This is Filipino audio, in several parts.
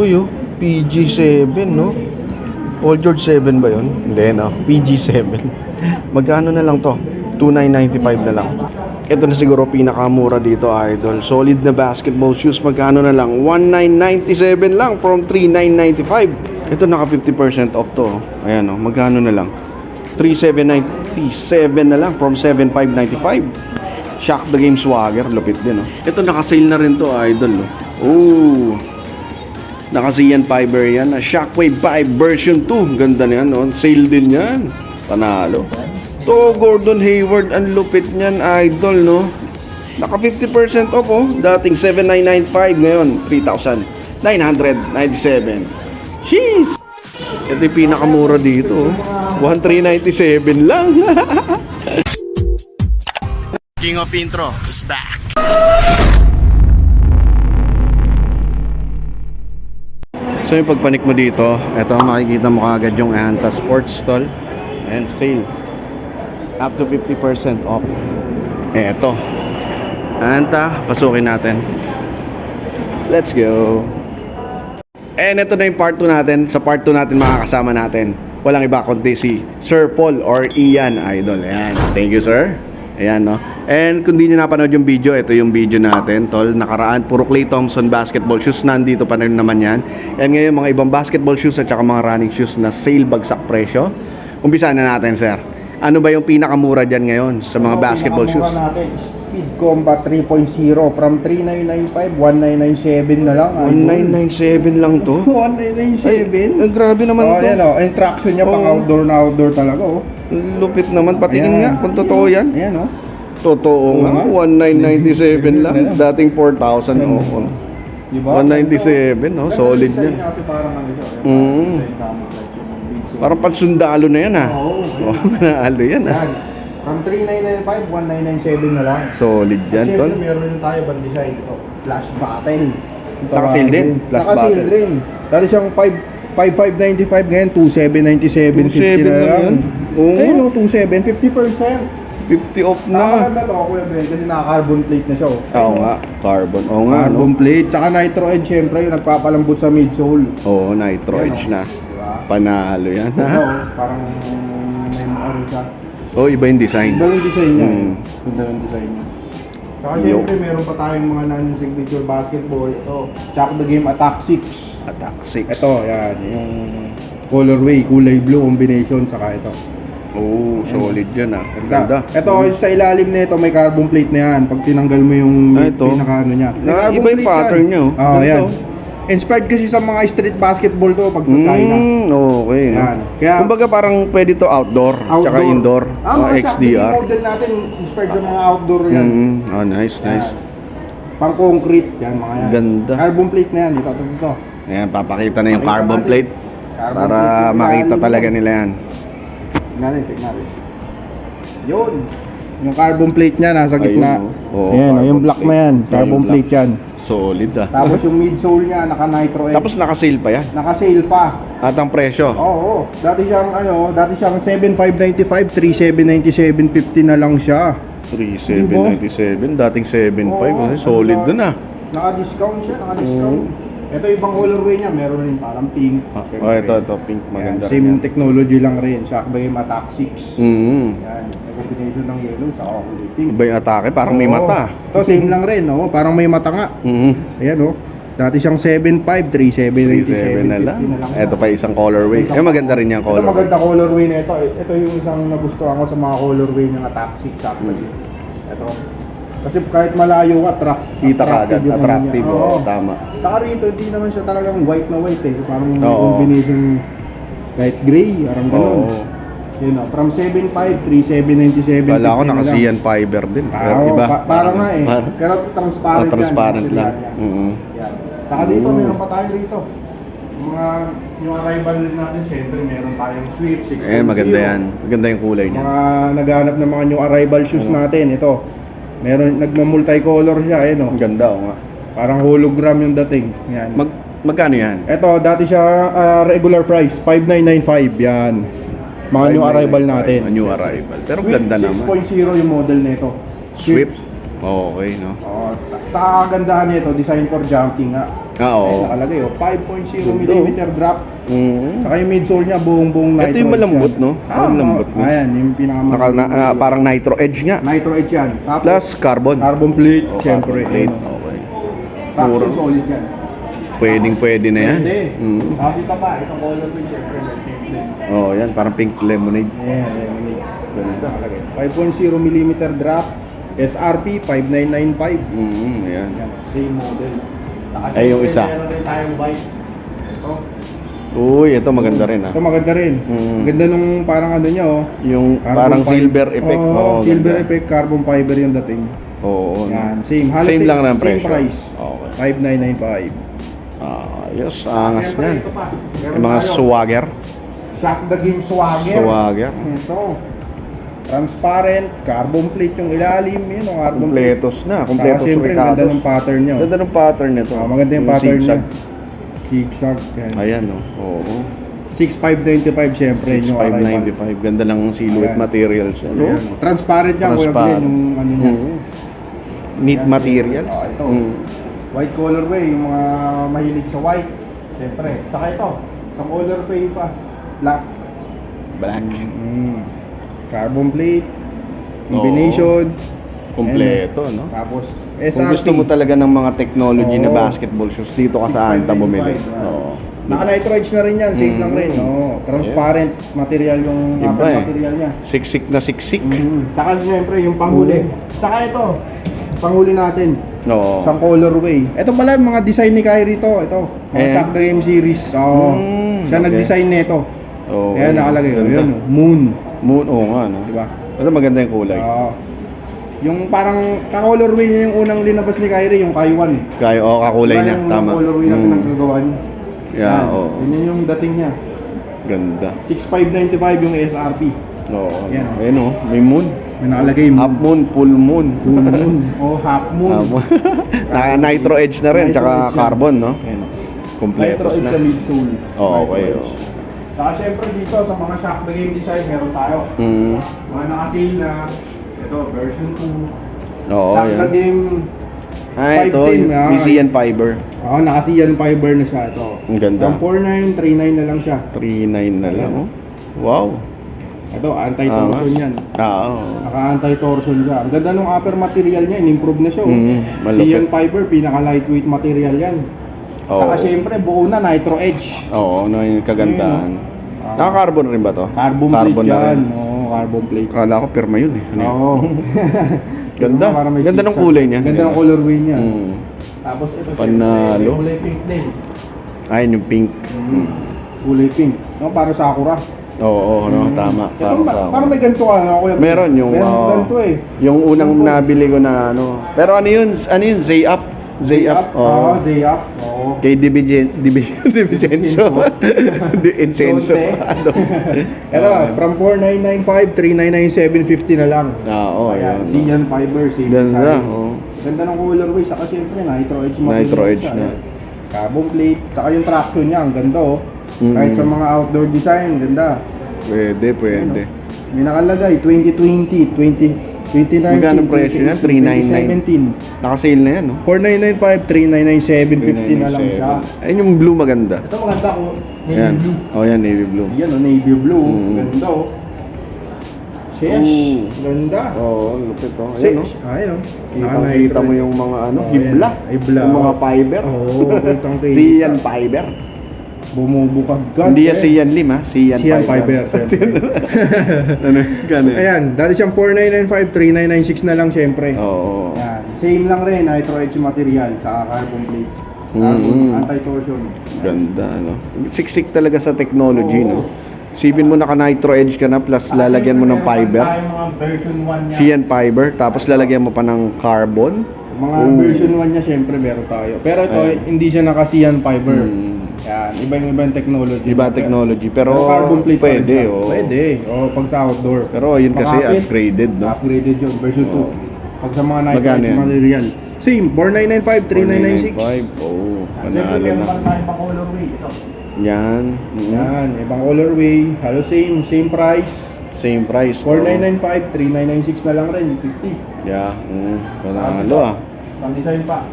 Uy, oh, PG7, no? All George 7 ba yun? Hindi, no? PG7. Magkano na lang to? 2,995 na lang. Ito na siguro pinakamura dito, idol. Solid na basketball shoes. Magkano na lang? 1,997 lang from 3,995. Ito naka 50% off to. oh. Ayan, oh. Magkano na lang? 3,797 na lang from 7,595. Shock the Game Swagger. Lupit din, oh. Ito naka-sale na rin to, idol. Oh. Ooh. Naka-Zian Fiber yan. na Shockwave 5 version 2. Ganda na yan. No? Sale din yan. Panalo. To Gordon Hayward. Ang lupit niyan, idol, no? Naka 50% off, oh. Dating 7,995. Ngayon, 3,997. Jeez! Ito yung pinakamura dito, oh. 1,397 lang. King of Intro is back. So yung pagpanik mo dito, eto makikita mo kaagad yung Anta Sports Stall and sale. Up to 50% off. Eto. Anta, pasukin natin. Let's go. And ito na yung part 2 natin. Sa part 2 natin makakasama natin. Walang iba kundi si Sir Paul or Ian Idol. Ayan. Thank you, sir. Ayan, no? And kung di nyo napanood yung video, ito yung video natin, tol. Nakaraan, puro Clay Thompson basketball shoes. Nandito pa rin naman yan. And ngayon, mga ibang basketball shoes at saka mga running shoes na sale bagsak presyo. Umpisa na natin, sir. Ano ba yung pinakamura dyan ngayon sa mga Ito, basketball shoes? natin, Speed Combat 3.0 from 3995, 1997 na lang. 1997 lang to. 1997? Ay, grabe naman oh, to. yan oh. Yung traction niya pang Oo. outdoor na outdoor talaga oh. Lupit naman. Patingin Ayan. nga kung totoo yan. Ayan oh. Totoo Oo nga. nga. 1997 lang. Dating 4,000. Oo. Oo. Di ba? 197, no? Solid niya Kasi parang ano siya. Mm. Parang pansundalo na yan, ha? Oo. Oh, manalo yan, ha? Yan. From 3995, 1997 na lang. Solid yan, At tol. meron rin tayo band design ito. Flash button. Ito Naka-seal din? Flash Naka-seal button. din. Dati siyang 5 5595 ngayon 2797 27 50 na lang? Oo. Ayun oh, 27 50%. 50 off na. Napakaganda to, Kuya Brent, kasi naka-carbon plate na siya oh. Oo nga. Carbon. Oo nga, no? Carbon plate, tsaka nitro edge syempre yung nagpapalambot sa midsole. Oo, nitro edge oh. na. Panalo yan, oh, parang may ano siya. Oo, iba yung design. Ganda yung design niya. Mm. Ganda yung design niya. Saka Yo. syempre meron pa tayong mga non-signature basketball. Ito, Shock the Game Attack 6. Attack 6. Ito, yan, yung colorway, kulay blue combination, saka ito. Oo, solid yan, ha? Ang ganda. Ito, sa ilalim nito may carbon plate na yan. Pag tinanggal mo yung Ah, ito. pinaka ano niya. May Na- carbon iba yung plate pattern yan. niya, oh. Oo, Ganda, yan. Inspired kasi sa mga street basketball to pag sa China. Mm, okay. Yan. Kaya- Kumbaga parang pwede to outdoor, tsaka indoor, Ah, mga mga XDR. model natin, inspired sa mga outdoor yan. Mm, oh, nice, nice. Pang concrete, yan mga yan. Ganda. Carbon plate na yan, ito, ito, ito. Ayan, papakita na yung Pakita carbon natin. plate Carbon para plate yung makita talaga yan. nila yan. Tignan natin, tignan natin. Yun. Yung carbon plate niya nasa Ayun, gitna. oh. Oo, Ayan, oh, yung black na plate. yan. Ayun, Carbon black. plate yan. Solid ah. Tapos yung midsole niya, naka nitro edge. Tapos naka-sale pa yan. Naka-sale pa. At ang presyo, Oo, oo. Dati siyang ano, dati siyang 7,595, 3,797, 50 na lang siya. 3,797, dating 7,500. Oo, eh, solid ano dun ah. Naka-discount siya, naka-discount. Ito ibang colorway niya, meron rin parang pink. Ah. Oh, ito, ito, pink, Ayan, maganda rin Same yan. technology lang rin. Shock Game Attack 6. Mm. Yan, may combination ng yellow sa kulay pink. Iba yung atake, parang may Oo. mata. Ito same lang rin, no? Parang may mata nga. Mm. Ayan, no? Dati siyang 7.5, 3.797, 3,700 na lang. 50 na lang. Ito pa isang colorway. Isang- Eh, maganda rin yung Ito colorway. maganda colorway na ito. Ito yung isang nagustuhan ko sa mga colorway ng Attack 6 actually. Ito. Kasi kahit malayo ka, track, Kita ka agad, yung attractive. niya. Oo, Oo. tama. Saka rito, hindi naman siya talagang white na white eh. Parang may Oo. combination light gray, parang ganun. Oo. Yun o, from 7.5, 3.797. Kala ko 50 na lang. naka-CN fiber din. Ah, Pero oo, iba. pa- parang nga eh. Parang- Pero transparent, Ah, transparent yan. lang. Yan. Mm. Yan. Saka dito, Oo. meron pa tayo rito. Mga, yung arrival natin, syempre, meron tayong Swift 6.0. Eh, maganda yan. Maganda yung kulay niya. Mga naghahanap ng mga new arrival shoes Oo. natin. Ito, meron, nagma-multicolor siya, eh no. Ang ganda, oh nga. Parang hologram yung dating. Yan. Mag, magkano yan? Ito, dati siya ah, regular price, 5,995. Yan. Mga new 5,995, arrival natin. Mga new arrival. Pero Swift ganda naman. 6.0 yung model nito. Swift. Okay, no? Oh, sa kagandahan nito, design for jumping nga. Ah, oo. Ayan, nakalagay oh. 5.0 Ganda, mm drop. Mm. Saka yung midsole niya buong-buong nitro Ito yung edge malambot, yan. no? Ah, Ang lambot, no? Ayan, yung pinaka Naka, na, ah, parang nitro edge nga. nitro edge yan. Tapos, Plus carbon. carbon plate, Oh, syempre. carbon plate. Ano. Okay. Puro. solid yan. Pwedeng pwede na yan. Pwede. Mm. Tapos ito pa, isang color plate, syempre. Oh, yan. Parang pink lemonade. Ayan, may Ganda. nakalagay. 5.0 mm drop, SRP 5995. Mm, yan. Yan, same model. Ay, yung isa. Meron rin tayong white. Ito. Uy, ito maganda rin ah. Ito maganda rin. Mm. Ganda nung parang ano niya oh. Yung Carbon parang fiber. silver effect. Oo, Oo, silver ganda. effect, carbon fiber yung dating. Oo. no. Yan, same. Halos same same- lang ng same presyo. price. Okay. 5995. Ah, yes, angas niyan. Yung mga tayo. swagger. Shock the game swagger. Swagger. Ito. Transparent, carbon plate yung ilalim, yun yung carbon plate. Kompletos na. Saka Kompletos syempre, ang ganda ng pattern niya. oh. Ganda ng pattern nito. Ah, maganda yung pattern niya. zigzag. Zigzag. Yan. Ayan, no. Oo. 6595 syempre yung arrival. 6595. Ganda lang ang silhouette Ayan. materials. Ano? Ayan, oh. Transparent yan, Kuya Transparent. Glenn, yung ano niya. Mm. Neat Yan, materials. oh, ito. Mm. White colorway, yung mga mahilig sa white. Siyempre. Saka ito, sa colorway pa. Black. Black. Mm. Carbon plate. Combination. Kompleto, no? Tapos, SRP. Kung gusto mo talaga ng mga technology na Oo. basketball shoes, dito ka sa Anta bumili. 6.95, Oo. Naka-nitro edge na rin yan, safe lang Mm. rin. Oo. Transparent material yung Iba upper eh. material niya. Siksik na siksik. Mm. Saka siyempre yung panghuli. Saka ito, panghuli natin. Oo. Sa colorway. Ito pala yung mga design ni Kyrie to. Ito, mga Eh. Sakta Game Series. Oo. Mm, Siya okay. nag-design nito. Oo. Kaya nakalagay. Ganda. Yun, moon. Moon, oo nga, no? Di ba? Ito maganda yung kulay. Oo. yung parang ka-colorway niya yung unang linabas ni Kyrie, yung Kaiwan eh. Kaya, oo, kakulay Diba niya. yung Tama. colorway na Mm. pinagkagawa niya. Yeah, Yan. oo. Yun yung dating niya. Ganda. 6595 yung SRP. Oo. Yan. Ayun, oh. May moon. May nakalagay moon. Half moon, full moon. Full moon. o half moon. Half moon. Naka nitro edge na rin, Nitro tsaka edge yan. carbon, no? Ayan. Kompletos Nitro na. edge sa midsole. Oo, Nitro okay, edge. oo. Saka syempre dito sa mga shock the game design meron tayo. Mm. Mga naka-sale na ito version 2. Oo, shock the yan. game Ay, ito, 510, yung ah. PCN fiber. Oh, naka-CN fiber na siya ito. Ang ganda. From 49, 39 na lang siya. 3.9 na lang, oh. Wow. Ito, anti-torsion Angas. yan. Ah, oo. Naka-anti-torsion siya. Ang ganda ng upper material niya, in-improve na siya. Oh. Mm, malupit. CN fiber, pinaka-lightweight material yan. Oo. Saka syempre, buo na nitro edge. Oo, ano yung kagandahan. Ah. Naka-carbon rin ba to? Carbon, plate na yan. Oo, carbon plate. Akala ko pirma yun eh. Ano yun? Oo. Ganda. Para may Ganda ng kulay niya. Ganda ng colorway niya. Mm. Tapos ito Panalo. syempre, kulay pink din. Ayun yung pink. Mm. Kulay pink. No, para Sakura. Oo, oo, no, Mm. tama. Ito, Tama, ba- tama. parang may ganito ka na kuya. Meron yung Meron oo. ganito eh. Yung unang nabili ko na ano. Pero ano yun? Ano yun? Zay Up. Zay Up. Oo, Oo. Zay Up. Oo. Kay Divigen Division Divisenso. Di Incenso. Ano? Ito, from 4995, 3997, 50 na lang. Ah, oo, Ayan, yun. Sian fiber, same Ganda. oo. Ganda ng colorway, saka syempre nitro edge material Nitro edge siya. na. Carbon plate, saka yung traction niya, ang ganda oh. Mm. Kahit sa mga outdoor design, ganda. Pwede, pwede. May nakalagay, 2020, 20, 2019, Magkano presyo niyan? 399. 2017. Naka-sale na yan, no? 4995, 3997, 50 na lang siya. Ayun yung blue maganda. Ito maganda ko, navy Yan. blue. Oh, yan, navy blue. Yan oh, navy blue, Mm. ganda oh. Sheesh, Ooh. ganda. Oo, oh, lupit to. Si, Ayan, no? ayun oh. Kitang-kita mo yung mga ano, Oh, hibla. Hibla. Yung mga fiber. Oo, kitang-kita. Siyan fiber. Bumubukag ka. Hindi yan Siyan Lim, ha? Siyan Siyan fiber. ano, gano'n. Ayan, dati siyang 4995, 3996 na lang syempre. Oo. Ayan, same lang rin, nitro edge material, sa carbon plate. Carbon, Mm. anti-torsion. Ganda, ano. Siksik talaga sa technology, Oo. no? Sipin mo naka nitro edge ka na plus lalagyan mo ng Meron fiber. tayong mga version 1 niya. Siyan fiber, tapos lalagyan mo pa ng carbon. Mga Ooh. version 1 niya syempre meron tayo. Pero ito, Ayan. hindi siya naka Sian fiber. Mm. Yan, iba-ibang technology. Iba technology, pero, carbon plate pa rin pwede, siya. oh. Pwede, oh, pag sa outdoor. Pero yun kasi Makapit. upgraded, no? Upgraded yun, version 2. Oo. Pag sa mga nitro Magkano yan? material. Same, 4995, 3996. 4995. Oo, Siyempre, panalo na. pa tayong pang colorway. Ito. Yan. mm. Yan, ibang colorway. Halos same, same price. Same price. oo. 4995, 3996 na lang rin, 50. Yeah. Mm. Panalo ah. Pang design pa.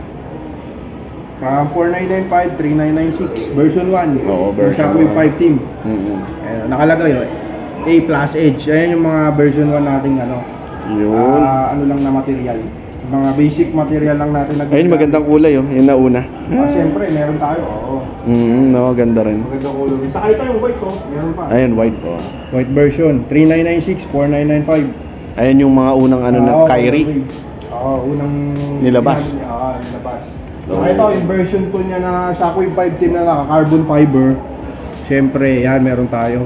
From 4995, 3996, version 1. Oo, version Shockwave 1. 5 team. Mm-mm. Ayan, nakalagay oh. A plus Edge. Ayan yung mga version 1 nating ano. Yun. ah, ano lang na material. Mga basic material lang natin nag Ayun, magandang kulay oh. Yung nauna. Ah, siyempre, meron tayo. Oo. Mm, no, ganda rin. Magandang color. Saka ito yung white oh. Meron pa. Ayun, white oh. White version. 3996, 4995. Ayun yung mga unang ano na, Kyrie. colorway. Oo, unang Nilabas. Oo, nilabas. Saka ito, yung version 2 niya na Shockwave 5 din na naka carbon fiber. Siyempre, yan, meron tayo.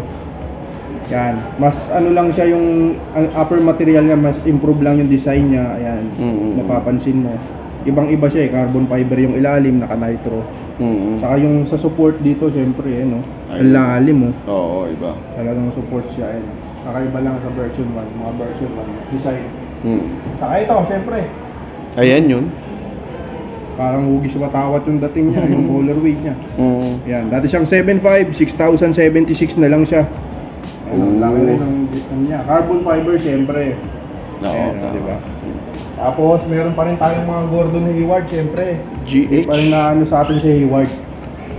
Yan. Mas ano lang siya yung ang upper material niya, mas improve lang yung design niya. Ayan. Mm-mm. Mapapansin mo. Ibang-iba siya eh, carbon fiber yung ilalim, naka nitro. Mm. Saka yung sa support dito, siyempre, eh, no? Ang lalim, oh. Oo, iba. Talagang support siya, eh. Kakaiba lang sa version 1, mga version 1 design. Mm. Saka ito, siyempre, Ayan yun. Parang hugis matawat yung dating niya, yung colorway niya. Mm. Yan, dati siyang 7.5, 6,076 na lang siya. Ayun, Oo. laki rin ng ano niya. Carbon fiber, siyempre. Oo, Ayan, tama. di ba? Tapos, meron pa rin tayong mga Gordon Hayward, siyempre. GH. Pa rin na ano sa atin si Hayward.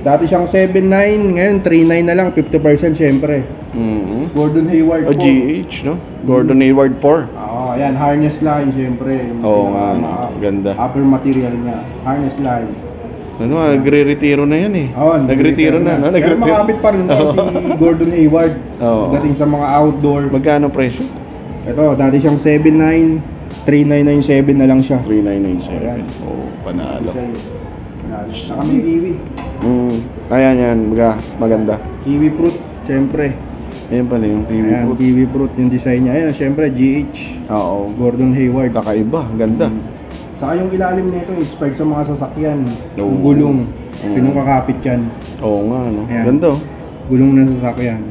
Dati siyang 7.9, ngayon 3.9 na lang, 50% siyempre. Mm. Gordon Hayward O po. GH, no? Gordon Hayward 4. Oo, ayan, harness line, siyempre. Yung Oo nga, no? Ganda. Upper material niya, harness line. Ano, nagre-retiro na yan eh. Oo, nagretiro na, no? Pero Nagretiro. makapit pa rin to si Gordon Hayward. Oo. Dating sa mga outdoor. Magkano presyo? Ito, dati siyang 7.9, 3997 na lang siya. 3997. Ayan. Oo, panalo. Siya yun. Panalo. Saka may kiwi. Mm. Ayan yan, maga, maganda. Kiwi fruit, siyempre. Ayan pala yung TV Ayan, Pro. kiwi fruit yung design niya. Ayan, siyempre, GH. Oo. Gordon Hayward. Kakaiba, ganda. Saka yung ilalim nito, inspired sa mga sasakyan. Oo. Yung gulong. Mm. Pinukakapit yan. Oo nga, no? Ayan. Ganda oh. Gulong ng sasakyan.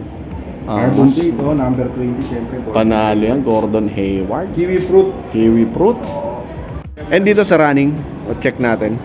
Ah, Carbon mas- dito, number 20, siyempre. Gordon. Panalo yan, Gordon Hayward. Kiwi fruit. Kiwi fruit. And dito sa running, o check natin.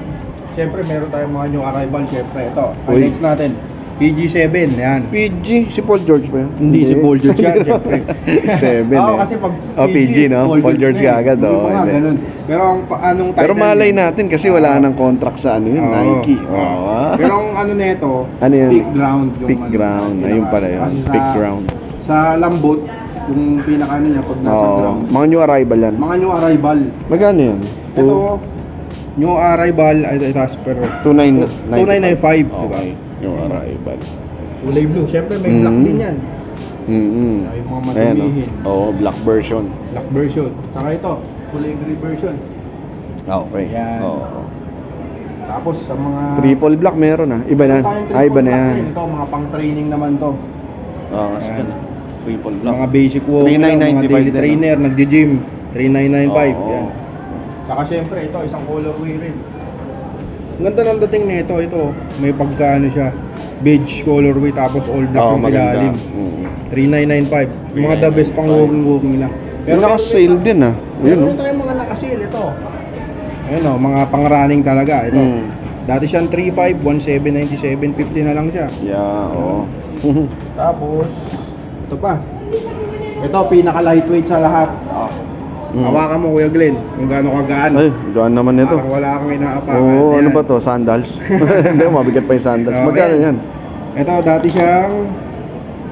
Siyempre, meron tayong mga new arrival. Siyempre, ito. Uy. Highlights natin. PG7, yan. PG, si Paul George ba yun? Hindi, si Paul George yan, siyempre. Seven Oo, eh. kasi pag Oh, PG, no? Paul George na eh. ka agad, Hindi oh, pa nga, hindi. ganun. Pero ang pa- anong title Pero malay niya- natin kasi wala Oo. nang contract sa ano yun, Oo. Nike. Oo. Oo. Pero ang ano nito, Ano yun? peak ground. Yung Peak ano, ground. pinaka- Ayun pala yun. kasi sa- ground. Sa lambot, yung pinaka ano niya, pag nasa Oo. ground. Mga new arrival yan. Mga new arrival. Magkano yan? Ito, new arrival, ay ito, as per 2995. 2995, di ba? Okay. New arrival. Kulay blue. Siyempre, may black Mm. din yan. Mm-hmm. Ay, mga Ayan, matumihin. oh. Oo, black version. Black version. Saka ito, kulay gray version. Okay. Yan. Oo. Tapos sa mga... Triple black meron ah. Iba na. Tayong Ah, iba triple na black yan. din. Ito, mga pang training naman to. Oo, kasi Ayan. triple black. Mga basic walking lang, mga 3995 daily trainer, nagdi-gym. 3995. Oo. Yan. Saka syempre, ito, isang colorway rin. Ang ganda ng dating nito, ito, may pagkaano siya, beige colorway tapos all black Oo, yung maganda. ilalim. Mm. 3995. Mga the best pang 3995. walking walking lang. Pero naka-sale din ah. Meron Yun rin oh. tayong mga naka-sale ito. Ayun oh, mga pang-running talaga. Ito. Mm. Dati siyang 35, 1797, 50 na lang siya. Yeah, oo. Tapos, ito pa. Ito, pinaka lightweight sa lahat. Oh. Mm. Hawakan mo, Kuya Glenn, kung gaano kagaan. Ay, gaan naman ito. Parang wala kang inaapakan. Oo, ano Ayan. ba to? Sandals? Hindi, mabigat pa yung sandals. Okay. Magkano yan? Ito, dati siyang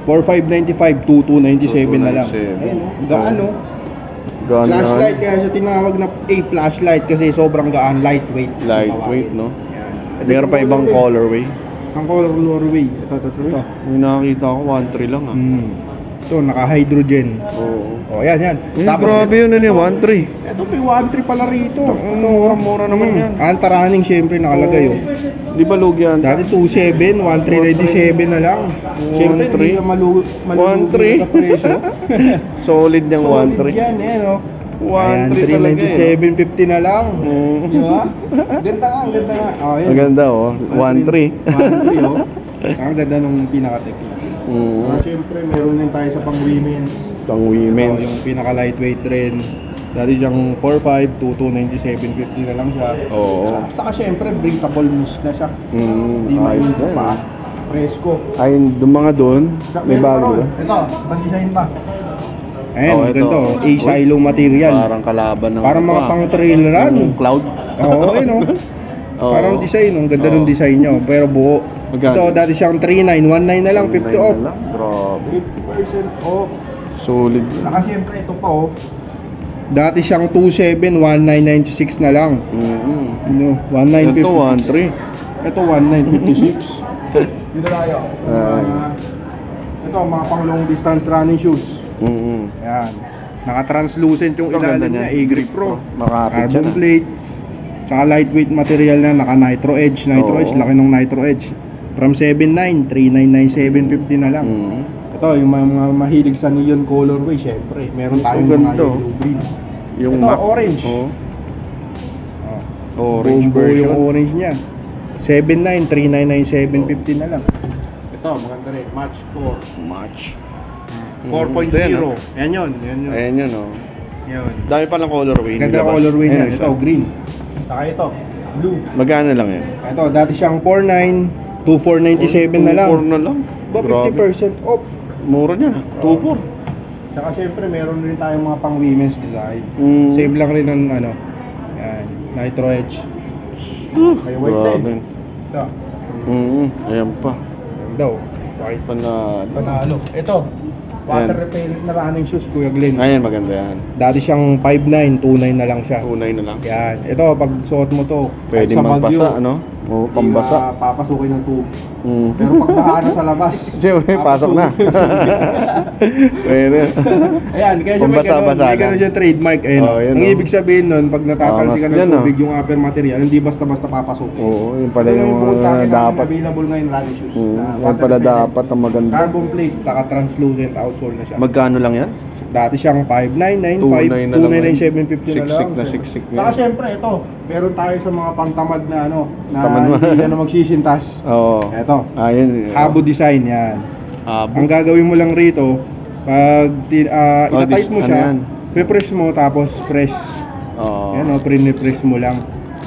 4595, 2297 na lang. 2297. Ayun, oh. gaan oh. Gaan Flashlight, kaya siya tinawag na A flashlight kasi sobrang gaan, lightweight. Lightweight, no? Yan. Meron yung pa ibang colorway. Ang color colorway. Ito, ito, ito. May nakakita ko, 1.3 lang ah. Hmm. Ito, naka-hydrogen. Oo. Oh, yan, yan. Eh, grabe yun ano yung 1.3. Ito, may 1.3 pala rito. Ang mura-mura naman yan. Antarunning, syempre, nakalagay. Oh. Di ba lugi yan? Dati 2.7, 1.397 na lang. Syempre, hindi 1.3. ka malu malulugi 1.3. sa presyo. Solid niyang Solid 1.3. yan, eh, no? 1.3 talaga eh. 397.50 na lang. Mm. Di ba? Ganda nga, ang ganda nga. Oh, yan. Maganda oh. 1.3. 1.3, oh. Ang ganda nung pinaka-tech niya. Mm. Ah, syempre, meron din tayo sa pang women's. Pang Oh, yung women's. pinaka lightweight rin. Dati siyang 4.5 to 297.50 na lang siya. Oo. Saka syempre breathable mousse na siya. Mm, Hindi ayos yun. Presko. Ay, yung mga doon, may pa bago? Ito, ibang design pa. Ayan, Oh, ito. ganito. Uy, A-silo material. Parang kalaban ng Parang mga ah, pang trail run. yung cloud. Oo, ayun oh. Oo. Parang design, ang ganda Oo. ng design niya. Pero buo. Magkano? Ito, dati siyang 39, 19 na lang, 50 off. Lang. Grabe. 50% off. Solid. Saka siyempre, ito pa oh. Dati siyang 27, 1996 na lang. Mm-hmm. No, Ito, 1956. 1-3. Ito, 1956. Dito tayo. Ah. Uh, ito, mga pang long distance running shoes. Mm-hmm. Ayan. Naka-translucent yung Ito, ilalim niya. A-grip Pro. Siya Carbon plate. Tsaka lightweight material na, naka-nitro edge. Nitro Oo. edge, laki ng nitro edge. From 7.9, 399, 750 na lang. Mm-hmm. Ito, yung mga, mga mahilig sa neon colorway, syempre. Meron tayong mga ganito. yellow green. Yung Ito, Mac. orange. Oo. Oh, Orange buo version. yung orange niya. 7.9, 399, 750 na lang. Ito, maganda rin. Match 4. Match. 4.0. Ito yan, ah. Yan yun, yan yun. Ayan yun, oh. Yun. Dami palang colorway. Ganda nilabas. colorway niya. Ito, green. Saka ito, blue. Magkano lang yan? Ito, dati siyang 4.9, 2.497 na lang. 2.4 na lang. Ba, Grabe. 50% off. Mura niya. 2.4. Saka syempre, meron rin tayong mga pang women's design. Mm. Save lang rin ng ano, yan, nitro edge. May white Grabe. line. Ito, Mm, ayan pa. yan daw. White Panalo. Panalo. Ito, water Yan. repellent na running shoes, Kuya Glenn. Ayan, maganda yan. Dati siyang 5'9", 2'9 na lang siya. Tunay na lang. Yan. Ito, pag suot mo to, Pwede kahit sa magpasa, ano? O, hindi pambasa. ka papasukin ng tubig. Mm. Pero pag baha na sa labas, Siyempre, pasok na. Pwede. Ayan, kaya siya may ganun, may ganun siya trademark. Ayun, Oh, yun, ang oh. ibig sabihin nun, pag natatalsikan Angas ng yan, tubig yung upper material, hindi basta-basta papasok. Oo, yun pala yung sa uh, dapat. available ngayon running shoes. Mm, water pala dapat ang maganda. Carbon plate, taka translucent outsole na siya. Magkano lang yan? Dati siyang 5,995, 2,900 na lang. 2,99750 na lang. Siksik na siksik na Saka syempre, ito, meron tayo sa mga pangtamad na ano, na Tamad hindi ka na magsisintas. Oo. Ito, Ayun. Habo design yan. Habo. Ang gagawin mo lang rito, pag ti- ah, Oh, itatype mo ano siya, yan? pe-press mo tapos press. Oo. Yan o, press mo lang.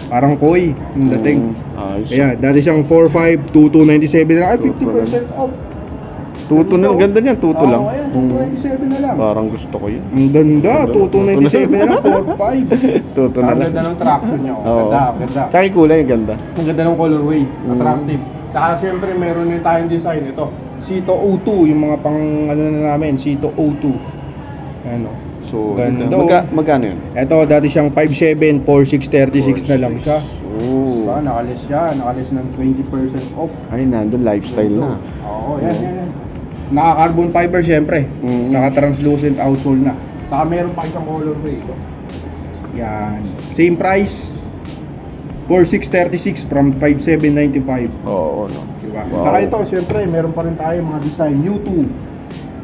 Parang koi yung dating. Mm, Ayos. Ayan, dati siyang 4.5, 2297 na lang. Ay, 50% off. Tuto na, ganda niyan, tuto Oo, lang. ayan, Mm. 2297 na lang. Parang gusto ko yun. Ang ganda, 2297 na lang, 4.5. Tuto na Ang lang. ganda ng traction niya. oh. Oo. Ganda, ganda. Tsaka yung kulay, ang ganda. Ang ganda ng colorway, Mm. attractive. Saka syempre meron din tayong design ito. Sito O2, yung mga pang ano na namin, Sito O2. Ano. So, Ganda. Magka, magkano yun? Ito, dati siyang 5.7, 4.636 na lang siya. Oo. Diba, nakalis siya, nakalis ng 20% off. Ay, nandun lifestyle na. Oo, yan, yan, yan. Naka-carbon fiber syempre. Mm. Saka translucent outsole na. Saka meron pa isang colorway ito. Yan. Same price. 4636 from 5795. Oo, no. Diba? Wow. Saka ito, syempre, meron pa rin tayo mga design. U2.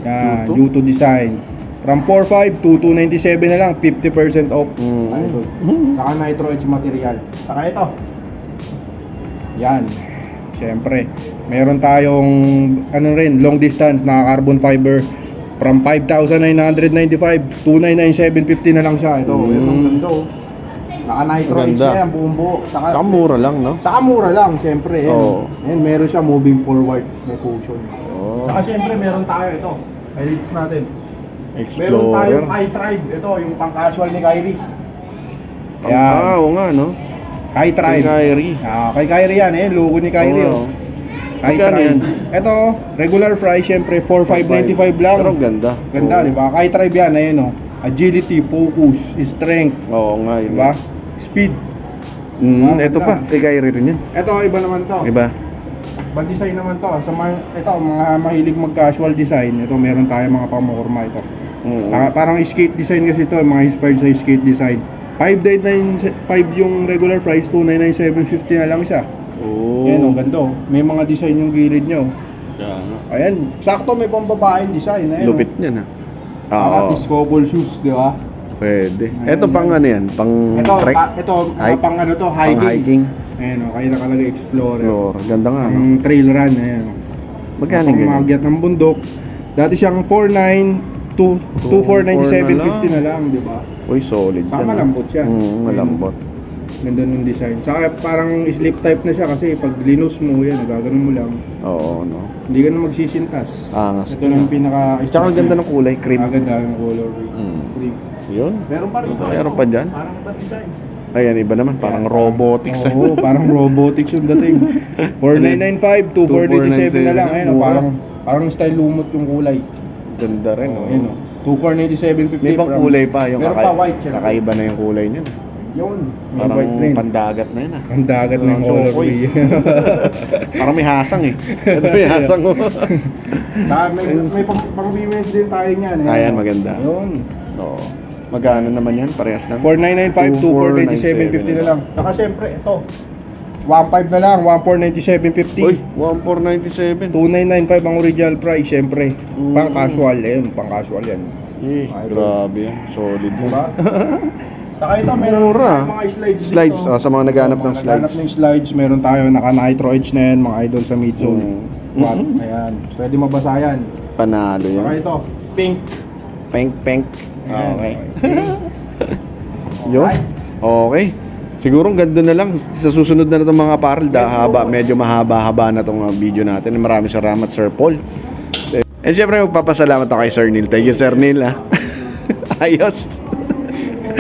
Yan, U2? U2 design. From 4.5 to 297 na lang, 50% off. Mm. Saka nitro edge material. Saka ito. Yan. Siyempre, meron tayong ano rin, long distance na carbon fiber from 5,995 299,750 na lang siya. Ito, Mm. ito ang ganda oh. Naka nitro edge Ganda. na yan, buong buo. Saka, Saka mura lang, no? saka mura lang, siyempre. Yan. Oo. Yan, meron siya moving forward, may cushion. Oo. Saka siyempre, meron tayo ito. Elites natin. Meron Explorer. tayong i-Tribe. Ito, yung pang-casual ni Kyrie. Ang ah, oo nga, no? Kai Kay Tribe. Kyrie. Ah, kay Kyrie yan eh, logo ni Kyrie Oo. oh. Kai Magkano yan? Ito, regular fry syempre 4595 lang. Pero ang ganda. Ganda, Oo. di ba? Kai Tribe yan, ayun oh. Agility, focus, strength, Oo nga, di yun. ba? Speed. Mm, Ah, ito ganda. pa, kay Kyrie rin yan. Ito, iba naman to. Iba? Bad design naman to. Sa mga, ito, mga mahilig mag-casual design, ito meron tayo mga pamorma ito. Mm. Ah, parang skate design kasi ito, mga inspired sa skate design. 599 yung regular price, 299,750 na lang siya. Oo. Ang ganda oh. May mga design yung gilid nyo. Kaya nga. Ayan, sakto may pambabaeng design. Ayan, Lupit niyan, ha? Para Oo. discover shoes, di ba? Pwede. Ayan, Ito pang ano yan? Pang Ito, trek? ta- ito, mga Hike? pang ano to, Pang hiking. hiking? Ayan o, kaya nakalagay explorer. Floor. Ganda nga, no? Ang trail run, ayan o. Magkano Pang ganyan? maakyat ng bundok. Dati siyang 4.9 to 2,497.50 na lang, di ba? Uy, solid Saka yan, ha? malambot siya. Mm, malambot. Ganda ng design. Saka parang slip type na siya kasi pag linus mo, yan, nagaganon mo lang. Oo, no? Hindi ka na magsisintas. Angas. Ito lang yung pinaka... Tsaka ang ganda ng kulay, cream. Ang ganda ng color. Mm. Cream. Yun. Meron pa rin Meron pa dyan? Parang iba design. Ayan, iba naman. Parang robotics. Oo, parang robotics yung dating. 4995, 2497 na lang. Ayun, oh, parang parang style lumot yung kulay. Ganda rin. Oh. Ayun, oh. 2497.50. May ibang from- kulay pa. Yung Meron pa white, kakaiba na yung kulay niya. Yun, yung Parang white rin. pandagat na yun ah. Ang dagat ng Parang color Shokoy. Parang may hasang eh. Ito may hasang oh. Saka may, may pang, pang women's din tayo niyan. Ayan, oh. maganda. Yun. Oo. Magkano naman yan? Parehas lang. 4995 to 497.50 na lang. Saka syempre, ito. 15 na lang, 1497.50. Uy, 1497. 2995 ang original price, syempre. Mm. Pang casual yan, pang casual yan. Eh, grabe yan. Solid. Diba? Saka ito, meron Mura. mga slides Slides, dito. oh, sa mga naghanap ng mga naghanap slides. ng slides, meron tayo naka nitro edge na yan, mga idol sa midzone. Mm. What? Mhm. Ayan, pwede mabasa yan. Panalo Saka yan. ito, pink. Pink, pink. Ayan, Okay. pink. Yun. Okay. Siguro ang ganda na lang sa susunod na itong mga apparel da haba, medyo mahaba-haba na itong uh, video natin. Maraming salamat Sir Paul. And syempre magpapasalamat ako kay Sir Neil. Thank you Sir Neil ha. Ayos.